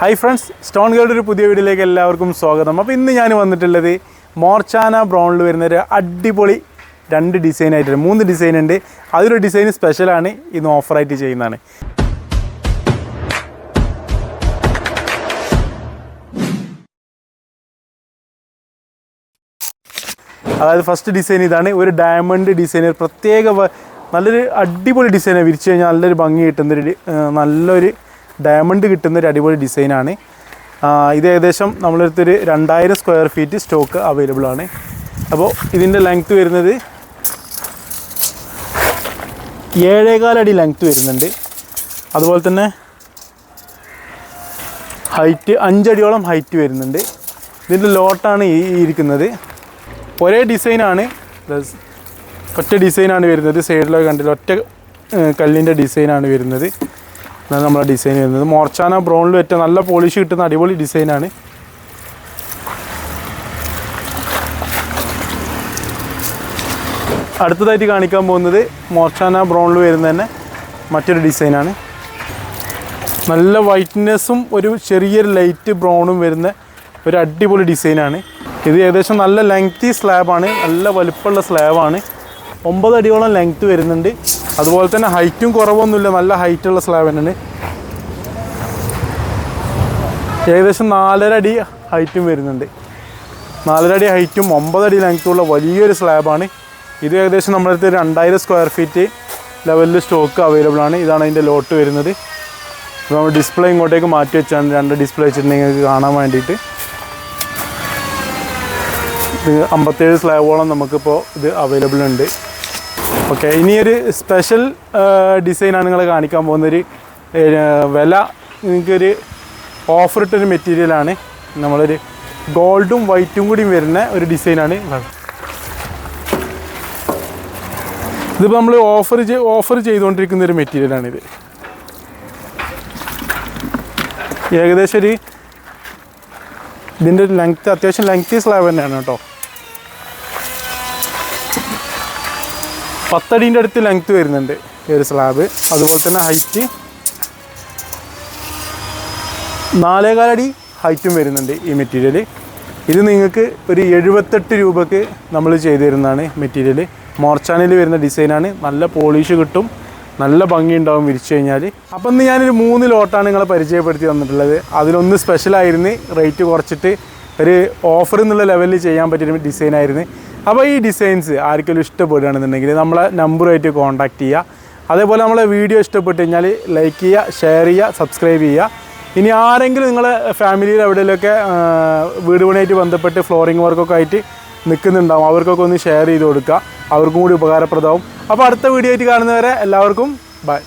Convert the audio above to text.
Hi friends stone ഗേൾഡ് ഒരു പുതിയ വീഡിയോയിലേക്ക് എല്ലാവർക്കും സ്വാഗതം. അപ്പോൾ ഇന്ന് ഞാൻ വന്നിട്ടുള്ളത് മോർച്ചാന ബ്രൗണിൽ വരുന്ന ഒരു അടിപൊളി രണ്ട് ഡിസൈൻ ആയിട്ടുണ്ട് മൂന്ന് ഡിസൈൻ ഉണ്ട്. അതിലൊരു ഡിസൈൻ സ്പെഷ്യലാണ് ഇന്ന് ഓഫറായിട്ട് ചെയ്യുന്നതാണ്. അതായത് ഫസ്റ്റ് ഡിസൈൻ ഇതാണ്. ഒരു ഡയമണ്ട് ഡിസൈൻ പ്രത്യേക നല്ലൊരു അടിപൊളി ഡിസൈനാണ് വിരിച്ചു കഴിഞ്ഞാൽ നല്ലൊരു ഭംഗി കിട്ടുന്നൊരു നല്ലൊരു ഡയമണ്ട് കിട്ടുന്ന ഒരു അടിപൊളി ഡിസൈനാണ്. ഇത് ഏകദേശം നമ്മളടുത്തൊരു രണ്ടായിരം സ്ക്വയർ ഫീറ്റ് സ്റ്റോക്ക് അവൈലബിൾ ആണ്. അപ്പോൾ ഇതിന്റെ ലെങ്ത്ത് വരുന്നത് ഏഴേകാലടി ലെങ്ത്ത് വരുന്നുണ്ട്. അതുപോലെ തന്നെ ഹൈറ്റ് അഞ്ചടിയോളം ഹൈറ്റ് വരുന്നുണ്ട്. ഇതിന്റെ ലോട്ടാണ് ഈ ഇരിക്കുന്നത്. ഒരേ ഡിസൈനാണ് ഒറ്റ ഡിസൈനാണ് വരുന്നത്. സൈഡിലൊക്കെ കണ്ടില്ല ഒറ്റ കല്ലിന്റെ ഡിസൈനാണ് വരുന്നത്. അതാണ് നമ്മളെ ഡിസൈൻ വരുന്നത്. മോർച്ചാന ബ്രൗണിൽ പറ്റിയ നല്ല പോളിഷ് കിട്ടുന്ന അടിപൊളി ഡിസൈനാണ് അടുത്തതായിട്ട് കാണിക്കാൻ പോകുന്നത് മോർച്ചാന ബ്രൗണിൽ വരുന്ന തന്നെ മറ്റൊരു ഡിസൈനാണ് നല്ല വൈറ്റ്നെസ്സും ഒരു ചെറിയൊരു ലൈറ്റ് ബ്രൗണും വരുന്ന ഒരു അടിപൊളി ഡിസൈനാണ് ഇത് ഏകദേശം നല്ല ലെങ്തി സ്ലാബാണ് നല്ല വലുപ്പമുള്ള സ്ലാബാണ് ഒമ്പത് അടിയോളം ലെങ്ത് വരുന്നുണ്ട്. അതുപോലെ തന്നെ ഹൈറ്റും കുറവൊന്നുമില്ല. നല്ല ഹൈറ്റുള്ള സ്ലാബ് തന്നെയാണ്. ഏകദേശം നാലര അടി ഹൈറ്റും വരുന്നുണ്ട്. നാലര അടി ഹൈറ്റും ഒമ്പത് അടി ലെങ്ത്തുള്ള വലിയൊരു സ്ലാബാണ് ഇത് ഏകദേശം നമ്മുടെ അടുത്ത് രണ്ടായിരം സ്ക്വയർ ഫീറ്റ് ലെവലിൽ സ്റ്റോക്ക് അവൈലബിൾ ആണ്. ഇതാണ് അതിന്റെ ലോട്ട് വരുന്നത്. അപ്പോൾ നമ്മൾ ഡിസ്പ്ലേ ഇങ്ങോട്ടേക്ക് മാറ്റി വെച്ചാണ് രണ്ട് ഡിസ്പ്ലേ വെച്ചിട്ട് നിങ്ങൾക്ക് കാണാൻ വേണ്ടിയിട്ട്. അമ്പത്തേഴ് സ്ലാബോളം നമുക്കിപ്പോൾ ഇത് അവൈലബിൾ ഉണ്ട്. ഓക്കെ ഇനിയൊരു സ്പെഷ്യൽ ഡിസൈനാണ് നിങ്ങൾ കാണിക്കാൻ പോകുന്നൊരു വില നിങ്ങൾക്കൊരു ഓഫർ ഇട്ടൊരു മെറ്റീരിയലാണ് നമ്മളൊരു ഗോൾഡും വൈറ്റും കൂടി വരുന്ന ഒരു ഡിസൈനാണ് ഇതിപ്പോൾ നമ്മൾ ഓഫർ ഓഫർ ചെയ്തുകൊണ്ടിരിക്കുന്ന ഒരു മെറ്റീരിയലാണിത് ഏകദേശം ഒരു ഇതിന്റെ ലെങ്ത്ത് അത്യാവശ്യം ലെങ്ത്തി സ്ലാബ് തന്നെയാണ് കേട്ടോ. പത്തടീന്റെ അടുത്ത് ലെങ്ത്ത് വരുന്നുണ്ട് ഈ ഒരു സ്ലാബ് അതുപോലെ തന്നെ ഹൈറ്റ് നാലേകാലടി ഹൈറ്റും വരുന്നുണ്ട് ഈ മെറ്റീരിയൽ ഇത് നിങ്ങൾക്ക് ഒരു എഴുപത്തെട്ട് രൂപക്ക് നമ്മൾ ചെയ്തു തരുന്നതാണ് മെറ്റീരിയൽ മോർച്ചാനിൽ വരുന്ന ഡിസൈനാണ് നല്ല പോളിഷ് കിട്ടും. നല്ല ഭംഗി ഉണ്ടാവും വിരിച്ചു കഴിഞ്ഞാൽ അപ്പം ഇന്ന് ഞാനൊരു മൂന്ന് ലോട്ടാണ് നിങ്ങളെ പരിചയപ്പെടുത്തി തന്നിട്ടുള്ളത്. അതിലൊന്ന് സ്പെഷ്യലായിരുന്നു റേറ്റ് കുറച്ചിട്ട് ഒരു ഓഫർ എന്നുള്ള ലെവലിൽ ചെയ്യാൻ പറ്റിയ ഡിസൈനായിരുന്നു അപ്പോൾ ഈ ഡിസൈൻസ് ആർക്കെങ്കിലും ഇഷ്ടപ്പെടുകയാണെന്നുണ്ടെങ്കിൽ നമ്മളെ നമ്പറുമായിട്ട് കോൺടാക്റ്റ് ചെയ്യുക. അതേപോലെ നമ്മളെ വീഡിയോ ഇഷ്ടപ്പെട്ട് കഴിഞ്ഞാൽ ലൈക്ക് ചെയ്യുക ഷെയർ ചെയ്യുക സബ്സ്ക്രൈബ് ചെയ്യുക. ഇനി ആരെങ്കിലും നിങ്ങളെ ഫാമിലിയിൽ എവിടെയെങ്കിലുമൊക്കെ വീട് പണിയായിട്ട് ബന്ധപ്പെട്ട് ഫ്ലോറിംഗ് വർക്കൊക്കെ ആയിട്ട് നിൽക്കുന്നുണ്ടാവും അവർക്കൊക്കെ ഒന്ന് ഷെയർ ചെയ്ത് കൊടുക്കുക. അവർക്കും കൂടി ഉപകാരപ്രദമാവും. അപ്പോൾ അടുത്ത വീഡിയോ ആയിട്ട് കാണുന്നവരെ എല്ലാവർക്കും ബൈ